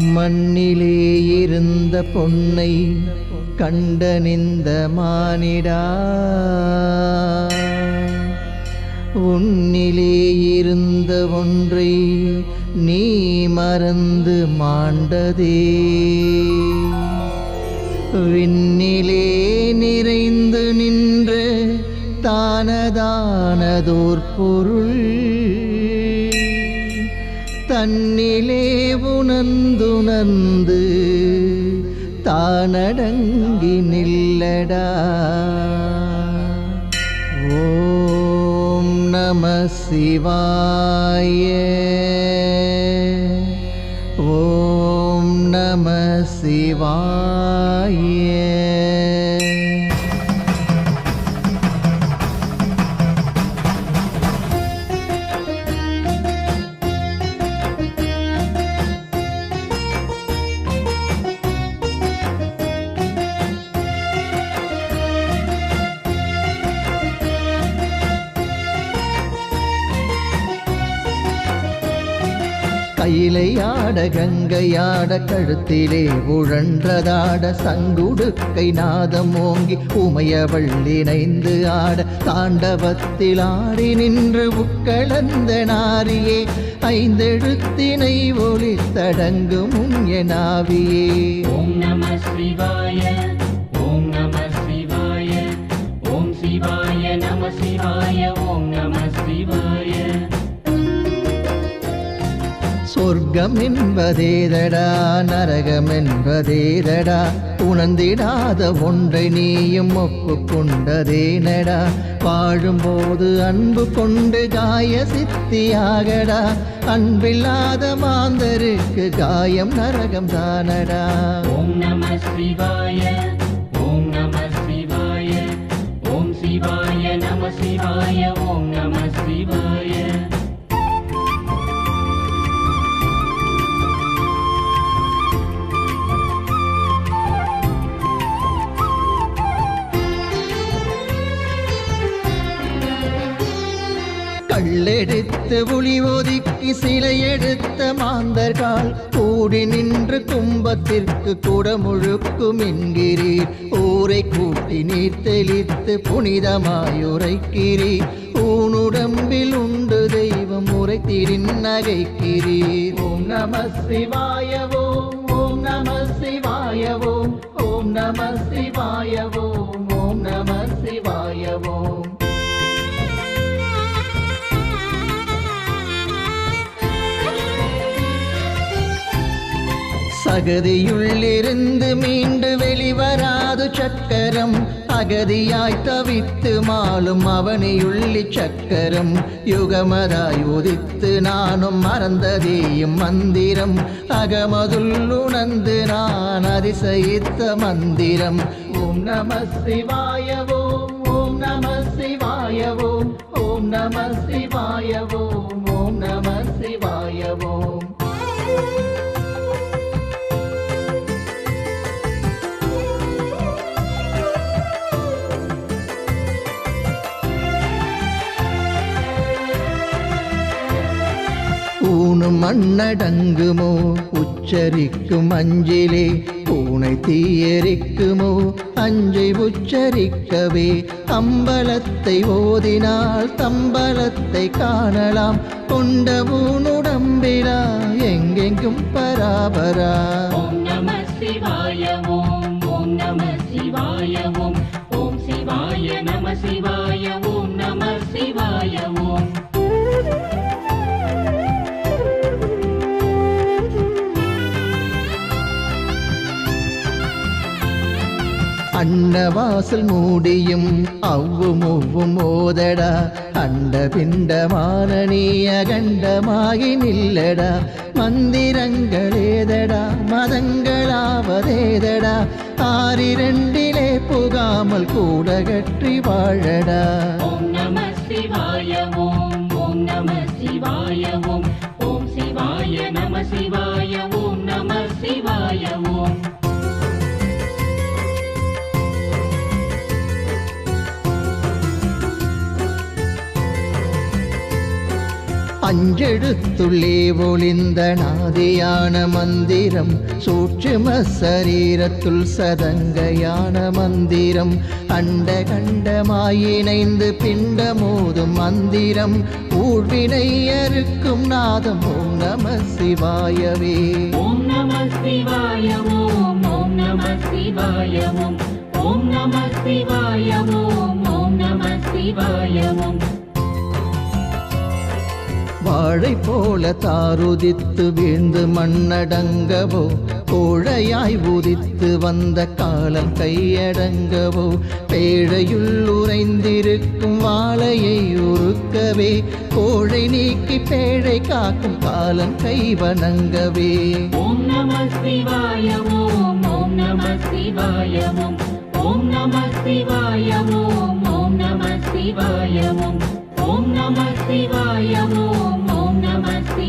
மண்ணிலே இருந்த பொன்னை கண்டனிந்த மானிடா. உன்னிலே இருந்த ஒன்றை நீ மறந்து மாண்டதே. விண்ணிலே நிறைந்து நின்ற தானதானதோர் பொருள். தன்னிலே உணர்ந்துணர்ந்து தானடங்கி நில்லடா. ஓம் நம சிவாய. ஓம் நம சிவாய. கையிலையாட கங்கையாட கழுத்திலே உழன்றதாட சங்குடுக்கை நாதம் ஓங்கி உமையவள் இணைந்து ஆட தாண்டவத்தில் ஆடி நின்று உட்களந்த நாரியே ஐந்தெழுத்தினை ஒளி தடங்கும் எனாவியே ஓம் நம சிவாய ஓம் நம சிவாய ஓம் சிவாய நம சிவாய ஓம் நம சிவாய. சொர்க்கம் என்பதேதடா நரகம் என்பதேதடா உணர்ந்திடாத ஒன்றை நீயும் ஒப்பு கொண்டதேனடா வாழும்போது அன்பு கொண்டு காய சித்தியாகடா அன்பில்லாத மாந்தருக்கு காயம் நரகம் தானடா ஓம் நம சிவாய கள்ளெடுத்து புலி ஒதுக்கி சிலை எடுத்த மாந்தர்கள் கூடி நின்று கும்பத்திற்கு குடமுழுக்கும் என்கிறீர். ஊரை கூட்டி நீர் தெளித்து புனிதமாயுரைக்கிறீர் ஊனுடம்பில் உண்டு தெய்வம் உரைத்திரின் நகைக்கிறீர். ஓம் நம சிவாயவோம் ஓம் நம சிவாயவோம் ஓம் நம சிவாயவோம் அகதியுள்ளிருந்து மீண்டு வெளிவராது சக்கரம். அகதியாய் தவித்து மாலும் அவனியுள்ளி சக்கரம். யுகமதாய் உதித்து நானும் மறந்ததேயும் மந்திரம். அகமதுள் உணர்ந்து நான் அதிசயித்த மந்திரம். ஓம் நம சிவாய ஓம் நம சிவாய ஓம். நம சிவாய ஓம். நம சிவாய ஊனும் மண்ணடங்குமோ? உச்சரிக்கும் அஞ்சிலே பூனை தீயரிக்குமோ? அஞ்சை உச்சரிக்கவே அம்பலத்தை ஓதினால் தம்பலத்தை காணலாம். கொண்ட ஊனுடம்பிலா எங்கெங்கும் பராபரா? ஓம் சிவாய நம சிவாய ஓம் நம சிவாய ஓம் அன்னவாசல் மூடியும் அவ்வும் ஒவ்வும் ஓதடா அண்ட பிண்டமான நீ அகண்டமாகி நில்லடா. மந்திரங்களேதடா மதங்களாவதேதடா. ஆறிரண்டிலே புகாமல் கூட கற்றி வாழடா. ஓம் நம சிவாய ஓம் ஓம் நம சிவாய ஓம் ஓம் சிவாய நம சிவாய ஓம் நம அஞ்செழுத்துள்ளே ஒளிந்த நாதியான மந்திரம் சூட்சும சரீரத்துள் சதங்கையான மந்திரம். அண்ட கண்டமாயினைந்து பிண்டமோதும் மந்திரம். ஊழ்வினை அறுக்கும் நாதம் ஓம் நம சிவாயவே. ஓம் நம சிவாய ஓம் ஓம் நம சிவாய ஓம் ஓம் நம சிவாய ஓம் ஓம் நம சிவாய ஓம் வாழை போல தாருதித்து வீழ்ந்து மண்ணடங்கவோ கோழையாய் உதித்து வந்த காலம் கையடங்கவோ பேழையுள் உறைந்திருக்கும் வாழையை உருக்கவே கோழை நீக்கி பேழை காக்கும் காலம் கைவணங்கவே ஓம் நம சிவாய ஓம் ஓம் நம சிவாய ஓம் நம சிவாய ஓம் ஓம் நம சிவாய ஓம் நம சிவாய